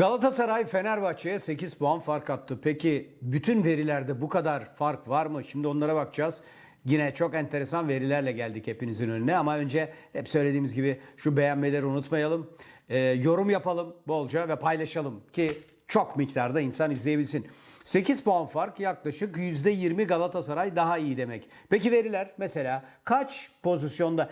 Galatasaray Fenerbahçe'ye 8 puan fark attı. Peki bütün verilerde bu kadar fark var mı? Şimdi onlara bakacağız. Yine çok enteresan verilerle geldik hepinizin önüne ama önce hep söylediğimiz gibi şu beğenmeleri unutmayalım. Ee, yorum yapalım bolca ve paylaşalım ki çok miktarda insan izleyebilsin. 8 puan fark yaklaşık %20 Galatasaray daha iyi demek. Peki veriler mesela kaç pozisyonda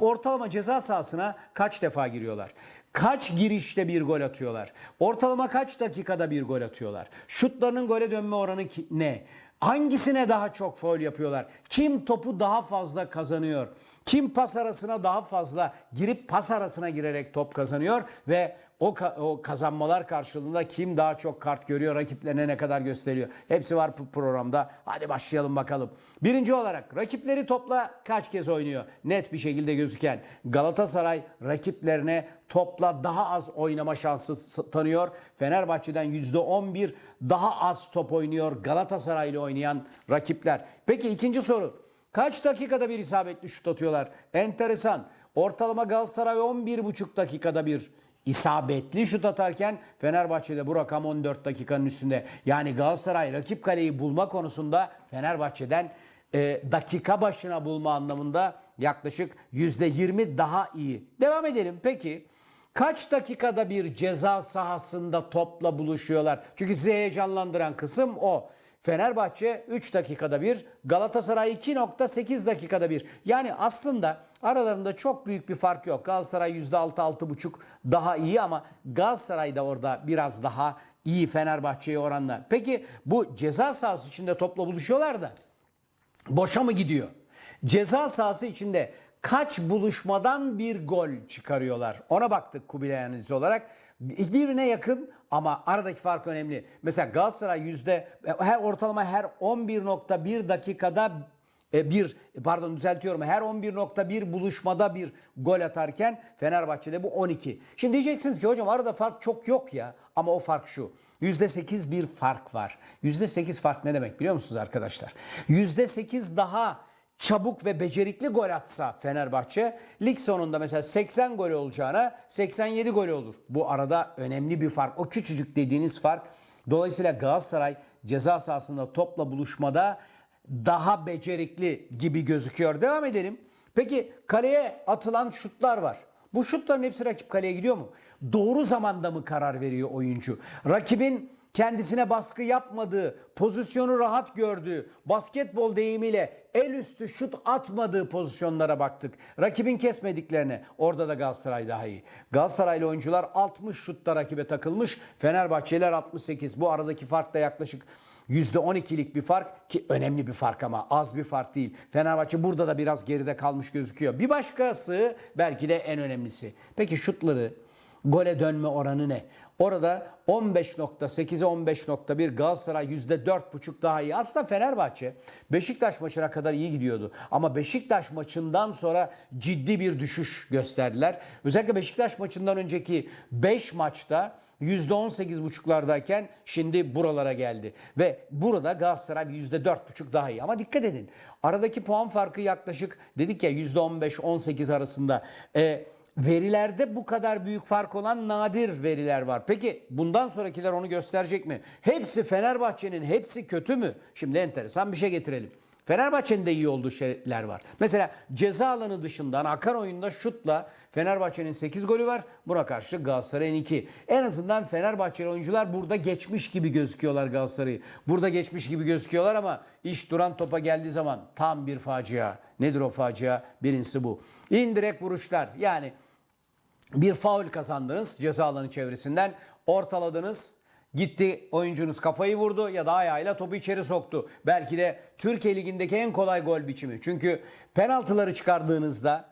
ortalama ceza sahasına kaç defa giriyorlar? Kaç girişte bir gol atıyorlar? Ortalama kaç dakikada bir gol atıyorlar? Şutlarının gole dönme oranı ne? Hangisine daha çok faul yapıyorlar? Kim topu daha fazla kazanıyor? Kim pas arasına daha fazla girip pas arasına girerek top kazanıyor ve o, ka- o kazanmalar karşılığında kim daha çok kart görüyor, rakiplerine ne kadar gösteriyor? Hepsi var bu programda. Hadi başlayalım bakalım. Birinci olarak rakipleri topla kaç kez oynuyor? Net bir şekilde gözüken Galatasaray rakiplerine topla daha az oynama şansı tanıyor. Fenerbahçe'den %11 daha az top oynuyor Galatasaray'la oynayan rakipler. Peki ikinci soru. Kaç dakikada bir isabetli şut atıyorlar? Enteresan. Ortalama Galatasaray 11,5 dakikada bir isabetli şut atarken Fenerbahçe'de bu rakam 14 dakikanın üstünde. Yani Galatasaray rakip kaleyi bulma konusunda Fenerbahçe'den e, dakika başına bulma anlamında yaklaşık %20 daha iyi. Devam edelim. Peki kaç dakikada bir ceza sahasında topla buluşuyorlar? Çünkü sizi heyecanlandıran kısım o. Fenerbahçe 3 dakikada bir, Galatasaray 2.8 dakikada bir. Yani aslında aralarında çok büyük bir fark yok. Galatasaray %6-6.5 daha iyi ama Galatasaray da orada biraz daha iyi Fenerbahçe'ye oranla. Peki bu ceza sahası içinde topla buluşuyorlar da boşa mı gidiyor? Ceza sahası içinde kaç buluşmadan bir gol çıkarıyorlar? Ona baktık Kubilay analizi olarak. Birbirine yakın ama aradaki fark önemli. Mesela Galatasaray yüzde her ortalama her 11.1 dakikada e, bir pardon düzeltiyorum her 11.1 buluşmada bir gol atarken Fenerbahçe'de bu 12. Şimdi diyeceksiniz ki hocam arada fark çok yok ya ama o fark şu. %8 bir fark var. %8 fark ne demek biliyor musunuz arkadaşlar? %8 daha çabuk ve becerikli gol atsa Fenerbahçe lig sonunda mesela 80 gol olacağına 87 gol olur. Bu arada önemli bir fark. O küçücük dediğiniz fark. Dolayısıyla Galatasaray ceza sahasında topla buluşmada daha becerikli gibi gözüküyor. Devam edelim. Peki kaleye atılan şutlar var. Bu şutların hepsi rakip kaleye gidiyor mu? Doğru zamanda mı karar veriyor oyuncu? Rakibin kendisine baskı yapmadığı, pozisyonu rahat gördüğü, basketbol deyimiyle el üstü şut atmadığı pozisyonlara baktık. Rakibin kesmediklerine orada da Galatasaray daha iyi. Galatasaraylı oyuncular 60 şutta rakibe takılmış. Fenerbahçeliler 68. Bu aradaki fark da yaklaşık %12'lik bir fark ki önemli bir fark ama az bir fark değil. Fenerbahçe burada da biraz geride kalmış gözüküyor. Bir başkası belki de en önemlisi. Peki şutları gole dönme oranı ne? Orada 15.8'e 15.1 Galatasaray %4.5 daha iyi. Aslında Fenerbahçe Beşiktaş maçına kadar iyi gidiyordu. Ama Beşiktaş maçından sonra ciddi bir düşüş gösterdiler. Özellikle Beşiktaş maçından önceki 5 maçta %18,5'lardayken şimdi buralara geldi. Ve burada Galatasaray %4,5 daha iyi. Ama dikkat edin. Aradaki puan farkı yaklaşık dedik ya %15-18 arasında. E, verilerde bu kadar büyük fark olan nadir veriler var. Peki bundan sonrakiler onu gösterecek mi? Hepsi Fenerbahçe'nin hepsi kötü mü? Şimdi enteresan bir şey getirelim. Fenerbahçe'nin de iyi olduğu şeyler var. Mesela ceza alanı dışından akan oyunda şutla Fenerbahçe'nin 8 golü var. Buna karşı Galatasaray'ın 2. En azından Fenerbahçeli oyuncular burada geçmiş gibi gözüküyorlar Galatasaray'ı. Burada geçmiş gibi gözüküyorlar ama iş duran topa geldiği zaman tam bir facia. Nedir o facia? Birincisi bu. İndirek vuruşlar. Yani bir faul kazandınız ceza alanı çevresinden. Ortaladınız. Gitti oyuncunuz kafayı vurdu ya da ayağıyla topu içeri soktu. Belki de Türkiye Ligi'ndeki en kolay gol biçimi. Çünkü penaltıları çıkardığınızda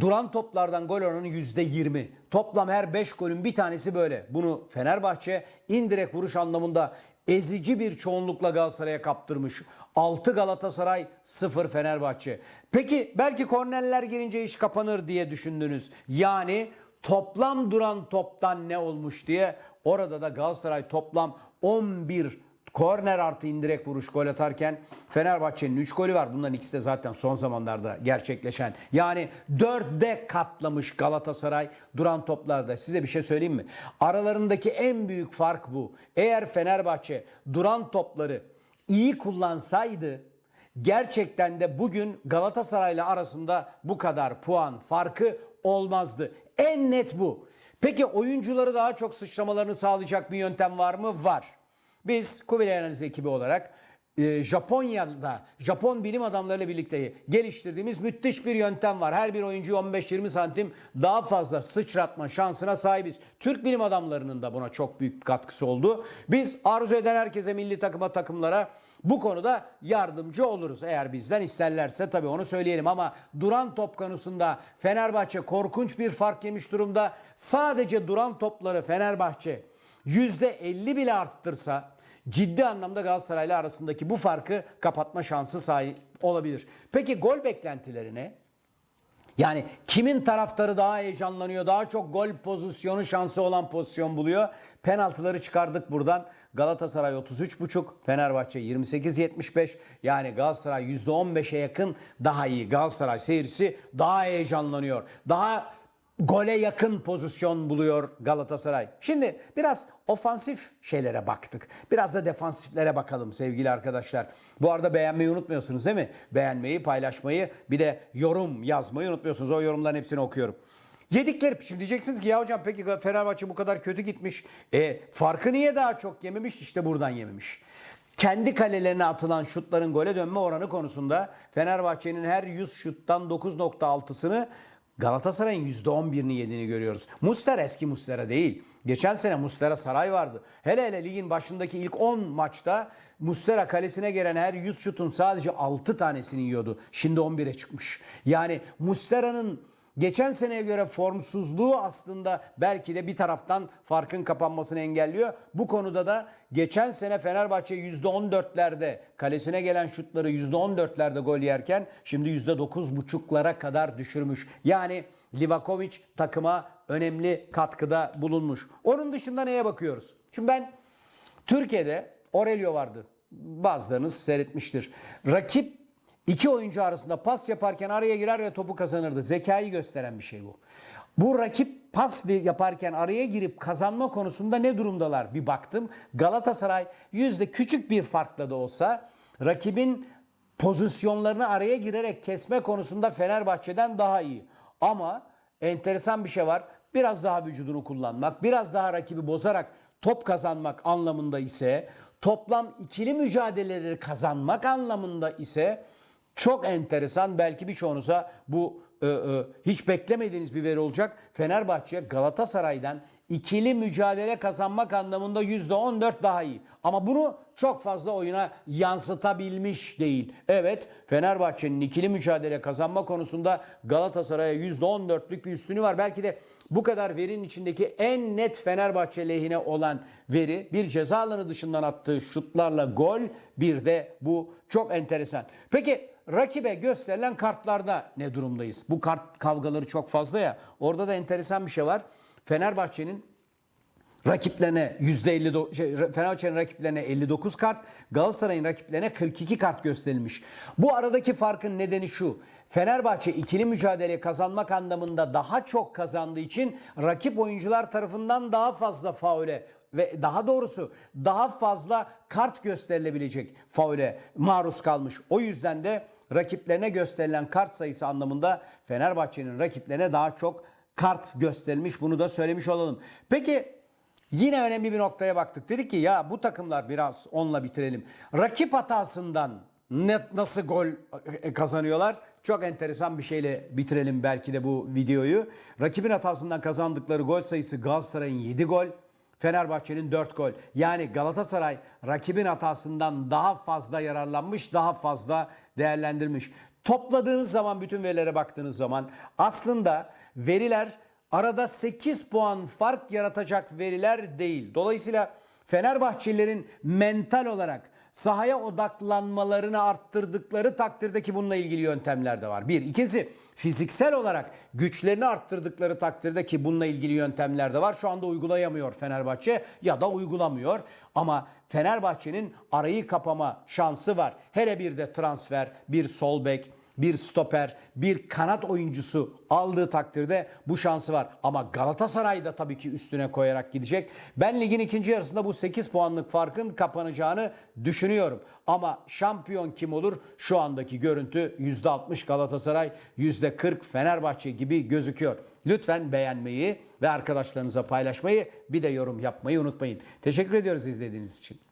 duran toplardan gol oranı %20. Toplam her 5 golün bir tanesi böyle. Bunu Fenerbahçe indirek vuruş anlamında ezici bir çoğunlukla Galatasaray'a kaptırmış. 6 Galatasaray 0 Fenerbahçe. Peki belki kornerler girince iş kapanır diye düşündünüz. Yani toplam duran toptan ne olmuş diye orada da Galatasaray toplam 11 korner artı indirek vuruş gol atarken Fenerbahçe'nin 3 golü var. Bunların ikisi de zaten son zamanlarda gerçekleşen. Yani 4'de katlamış Galatasaray duran toplarda. Size bir şey söyleyeyim mi? Aralarındaki en büyük fark bu. Eğer Fenerbahçe duran topları iyi kullansaydı gerçekten de bugün Galatasaray'la arasında bu kadar puan farkı olmazdı. En net bu. Peki oyuncuları daha çok sıçramalarını sağlayacak bir yöntem var mı? Var. Biz Kubilay Analiz ekibi olarak e, Japonya'da Japon bilim adamlarıyla birlikte geliştirdiğimiz müthiş bir yöntem var. Her bir oyuncuyu 15-20 santim daha fazla sıçratma şansına sahibiz. Türk bilim adamlarının da buna çok büyük katkısı oldu. Biz arzu eden herkese milli takıma takımlara bu konuda yardımcı oluruz. Eğer bizden isterlerse tabii onu söyleyelim ama duran top konusunda Fenerbahçe korkunç bir fark yemiş durumda. Sadece duran topları Fenerbahçe %50 bile arttırsa ciddi anlamda Galatasaray ile arasındaki bu farkı kapatma şansı sahip olabilir. Peki gol beklentileri ne? Yani kimin taraftarı daha heyecanlanıyor, daha çok gol pozisyonu şansı olan pozisyon buluyor? Penaltıları çıkardık buradan. Galatasaray 33.5, Fenerbahçe 28.75. Yani Galatasaray %15'e yakın daha iyi. Galatasaray seyircisi daha heyecanlanıyor. Daha gole yakın pozisyon buluyor Galatasaray. Şimdi biraz ofansif şeylere baktık. Biraz da defansiflere bakalım sevgili arkadaşlar. Bu arada beğenmeyi unutmuyorsunuz değil mi? Beğenmeyi, paylaşmayı, bir de yorum yazmayı unutmuyorsunuz. O yorumların hepsini okuyorum. Yedikleri şimdi diyeceksiniz ki ya hocam peki Fenerbahçe bu kadar kötü gitmiş. E farkı niye daha çok yememiş? İşte buradan yememiş. Kendi kalelerine atılan şutların gole dönme oranı konusunda Fenerbahçe'nin her 100 şuttan 9.6'sını Galatasaray'ın %11'ini yediğini görüyoruz. Muslera eski Muslera değil. Geçen sene Muslera saray vardı. Hele hele ligin başındaki ilk 10 maçta Muslera kalesine gelen her 100 şutun sadece 6 tanesini yiyordu. Şimdi 11'e çıkmış. Yani Muslera'nın geçen seneye göre formsuzluğu aslında belki de bir taraftan farkın kapanmasını engelliyor. Bu konuda da geçen sene Fenerbahçe %14'lerde kalesine gelen şutları %14'lerde gol yerken şimdi %9.5'lara kadar düşürmüş. Yani Livakovic takıma önemli katkıda bulunmuş. Onun dışında neye bakıyoruz? Şimdi ben Türkiye'de Aurelio vardı. Bazılarınız seyretmiştir. Rakip İki oyuncu arasında pas yaparken araya girer ve topu kazanırdı. Zekayı gösteren bir şey bu. Bu rakip pas yaparken araya girip kazanma konusunda ne durumdalar? Bir baktım. Galatasaray yüzde küçük bir farkla da olsa rakibin pozisyonlarını araya girerek kesme konusunda Fenerbahçe'den daha iyi. Ama enteresan bir şey var. Biraz daha vücudunu kullanmak, biraz daha rakibi bozarak top kazanmak anlamında ise, toplam ikili mücadeleleri kazanmak anlamında ise çok enteresan belki birçoğunuza bu e, e, hiç beklemediğiniz bir veri olacak. Fenerbahçe Galatasaray'dan ikili mücadele kazanmak anlamında %14 daha iyi. Ama bunu çok fazla oyuna yansıtabilmiş değil. Evet Fenerbahçe'nin ikili mücadele kazanma konusunda Galatasaray'a %14'lük bir üstünü var. Belki de bu kadar verinin içindeki en net Fenerbahçe lehine olan veri bir ceza alanı dışından attığı şutlarla gol bir de bu çok enteresan. Peki rakibe gösterilen kartlarda ne durumdayız? Bu kart kavgaları çok fazla ya. Orada da enteresan bir şey var. Fenerbahçe'nin rakiplerine %50 şey, Fenerbahçe'nin rakiplerine 59 kart, Galatasaray'ın rakiplerine 42 kart gösterilmiş. Bu aradaki farkın nedeni şu. Fenerbahçe ikili mücadele kazanmak anlamında daha çok kazandığı için rakip oyuncular tarafından daha fazla faule ve daha doğrusu daha fazla kart gösterilebilecek faule maruz kalmış. O yüzden de rakiplerine gösterilen kart sayısı anlamında Fenerbahçe'nin rakiplerine daha çok kart gösterilmiş. Bunu da söylemiş olalım. Peki yine önemli bir noktaya baktık. Dedik ki ya bu takımlar biraz onunla bitirelim. Rakip hatasından ne, nasıl gol kazanıyorlar? Çok enteresan bir şeyle bitirelim belki de bu videoyu. Rakibin hatasından kazandıkları gol sayısı Galatasaray'ın 7 gol. Fenerbahçe'nin 4 gol. Yani Galatasaray rakibin hatasından daha fazla yararlanmış, daha fazla değerlendirmiş. Topladığınız zaman bütün verilere baktığınız zaman aslında veriler arada 8 puan fark yaratacak veriler değil. Dolayısıyla Fenerbahçelilerin mental olarak sahaya odaklanmalarını arttırdıkları takdirdeki bununla ilgili yöntemler de var. Bir. İkincisi fiziksel olarak güçlerini arttırdıkları takdirde ki bununla ilgili yöntemler de var. Şu anda uygulayamıyor Fenerbahçe ya da uygulamıyor. Ama Fenerbahçe'nin arayı kapama şansı var. Hele bir de transfer, bir sol bek, bir stoper, bir kanat oyuncusu aldığı takdirde bu şansı var. Ama Galatasaray da tabii ki üstüne koyarak gidecek. Ben ligin ikinci yarısında bu 8 puanlık farkın kapanacağını düşünüyorum. Ama şampiyon kim olur? Şu andaki görüntü %60 Galatasaray, %40 Fenerbahçe gibi gözüküyor. Lütfen beğenmeyi ve arkadaşlarınıza paylaşmayı bir de yorum yapmayı unutmayın. Teşekkür ediyoruz izlediğiniz için.